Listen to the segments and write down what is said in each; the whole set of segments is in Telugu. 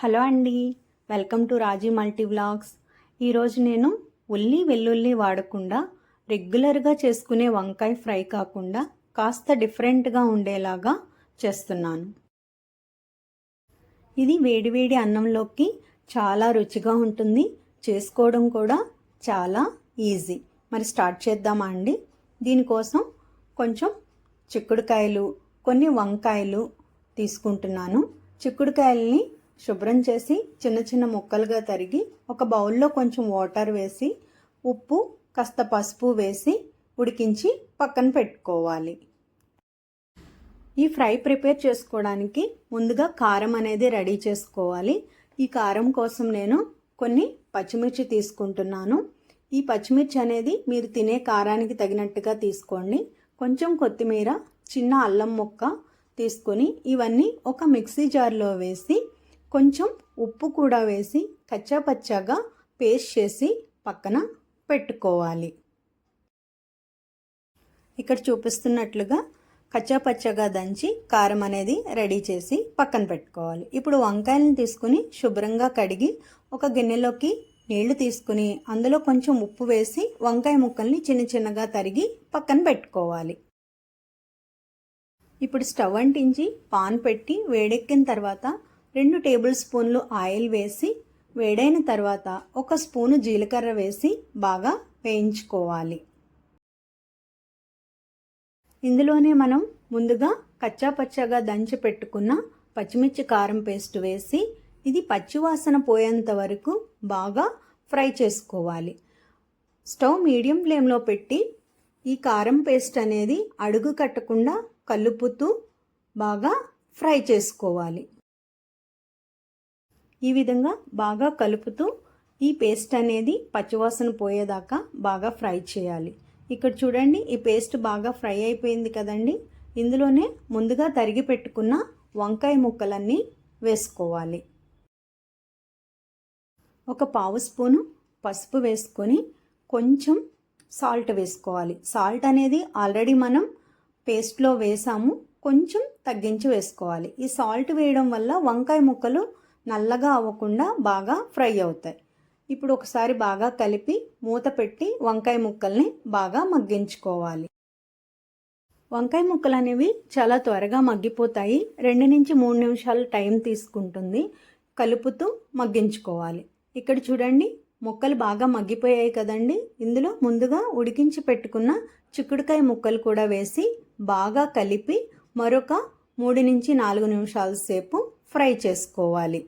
హలో అండి. Welcome to Raji multi vlogs. ఈరోజు నేను ఉల్లి వెల్లుల్లి వాడకుండా రెగ్యులర్గా చేసుకునే వంకాయ ఫ్రై కాకుండా కాస్త డిఫరెంట్గా ఉండేలాగా చేస్తున్నాను. ఇది వేడివేడి అన్నంలోకి చాలా రుచిగా ఉంటుంది. చేసుకోవడం కూడా చాలా ఈజీ. మరి స్టార్ట్ చేద్దామా అండి? దీనికోసం కొంచెం చిక్కుడుకాయలు కొన్ని వంకాయలు తీసుకుంటున్నాను. చిక్కుడుకాయల్ని శుభ్రం చేసి చిన్న చిన్న ముక్కలుగా తరిగి ఒక బౌల్లో కొంచెం వాటర్ వేసి ఉప్పు కాస్త పసుపు వేసి ఉడికించి పక్కన పెట్టుకోవాలి. ఈ ఫ్రై ప్రిపేర్ చేసుకోవడానికి ముందుగా కారం అనేది రెడీ చేసుకోవాలి. ఈ కారం కోసం నేను కొన్ని పచ్చిమిర్చి తీసుకుంటున్నాను. ఈ పచ్చిమిర్చి అనేది మీరు తినే కారానికి తగినట్టుగా తీసుకోండి. కొంచెం కొత్తిమీర చిన్న అల్లం ముక్క తీసుకొని ఇవన్నీ ఒక మిక్సీ జార్లో వేసి కొంచెం ఉప్పు కూడా వేసి కచ్చాపచ్చాగా పేస్ట్ చేసి పక్కన పెట్టుకోవాలి. ఇక్కడ చూపిస్తున్నట్లుగా కచ్చాపచ్చగా దంచి కారం అనేది రెడీ చేసి పక్కన పెట్టుకోవాలి. ఇప్పుడు వంకాయలను తీసుకుని శుభ్రంగా కడిగి ఒక గిన్నెలోకి నీళ్ళు తీసుకుని అందులో కొంచెం ఉప్పు వేసి వంకాయ ముక్కల్ని చిన్న చిన్నగా తరిగి పక్కన పెట్టుకోవాలి. ఇప్పుడు స్టవ్ అంటించి పాన్ పెట్టి వేడెక్కిన తర్వాత రెండు టేబుల్ స్పూన్లు ఆయిల్ వేసి వేడైన తర్వాత ఒక స్పూను జీలకర్ర వేసి బాగా వేయించుకోవాలి. ఇందులోనే మనం ముందుగా కచ్చా పచ్చగా దంచి పెట్టుకున్న పచ్చిమిర్చి కారం పేస్ట్ వేసి ఇది పచ్చివాసన పోయేంత వరకు బాగా ఫ్రై చేసుకోవాలి. స్టవ్ మీడియం ఫ్లేమ్లో పెట్టి ఈ కారం పేస్ట్ అనేది అడుగు కట్టకుండా కలుపుతూ బాగా ఫ్రై చేసుకోవాలి. ఈ విధంగా బాగా కలుపుతూ ఈ పేస్ట్ అనేది పచ్చివాసన పోయేదాకా బాగా ఫ్రై చేయాలి. ఇక్కడ చూడండి ఈ పేస్ట్ బాగా ఫ్రై అయిపోయింది కదండి. ఇందులోనే ముందుగా తరిగి పెట్టుకున్న వంకాయ ముక్కలన్నీ వేసుకోవాలి. ఒక పావు స్పూను పసుపు వేసుకొని కొంచెం సాల్ట్ వేసుకోవాలి. సాల్ట్ అనేది ఆల్రెడీ మనం పేస్ట్లో వేసాము కొంచెం తగ్గించి వేసుకోవాలి. ఈ సాల్ట్ వేయడం వల్ల వంకాయ ముక్కలు నల్లగా అవ్వకుండా బాగా ఫ్రై అవుతాయి. ఇప్పుడు ఒకసారి బాగా కలిపి మూత పెట్టి వంకాయ ముక్కల్ని బాగా మగ్గించుకోవాలి. వంకాయ ముక్కలు అనేవి చాలా త్వరగా మగ్గిపోతాయి. రెండు నుంచి మూడు నిమిషాలు టైం తీసుకుంటుంది కలుపుతూ మగ్గించుకోవాలి. ఇక్కడ చూడండి ముక్కలు బాగా మగ్గిపోయాయి కదండి. ఇందులో ముందుగా ఉడికించి పెట్టుకున్న చిక్కుడుకాయ ముక్కలు కూడా వేసి బాగా కలిపి మరొక మూడు నుంచి నాలుగు నిమిషాల సేపు ఫ్రై చేసుకోవాలి.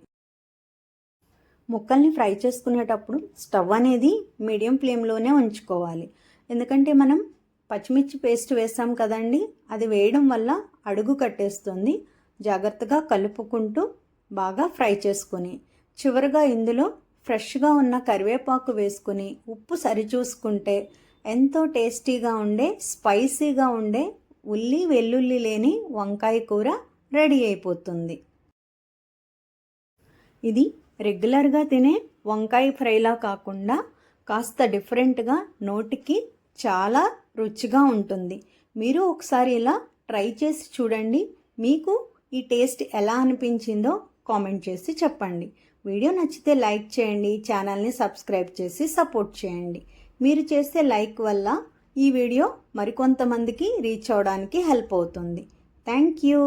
ముక్కల్ని ఫ్రై చేసుకునేటప్పుడు స్టవ్ అనేది మీడియం ఫ్లేమ్లోనే ఉంచుకోవాలి. ఎందుకంటే మనం పచ్చిమిర్చి పేస్ట్ వేసాం కదండి అది వేయడం వల్ల అడుగు కట్టేస్తుంది. జాగ్రత్తగా కలుపుకుంటూ బాగా ఫ్రై చేసుకొని చివరిగా ఇందులో ఫ్రెష్గా ఉన్న కరివేపాకు వేసుకుని ఉప్పు సరిచూసుకుంటే ఎంతో టేస్టీగా ఉండే స్పైసీగా ఉండే ఉల్లి వెల్లుల్లి లేని వంకాయ కూర రెడీ అయిపోతుంది. ఇది రెగ్యులర్గా తినే వంకాయ ఫ్రైలా కాకుండా కాస్త డిఫరెంట్గా నోటికి చాలా రుచిగా ఉంటుంది. మీరు ఒకసారి ఇలా ట్రై చేసి చూడండి. మీకు ఈ టేస్ట్ ఎలా అనిపించిందో కామెంట్ చేసి చెప్పండి. వీడియో నచ్చితే లైక్ చేయండి ఛానల్ని సబ్స్క్రైబ్ చేసి సపోర్ట్ చేయండి. మీరు చేసే లైక్ వల్ల ఈ వీడియో మరికొంతమందికి రీచ్ అవడానికి హెల్ప్ అవుతుంది. Thank you.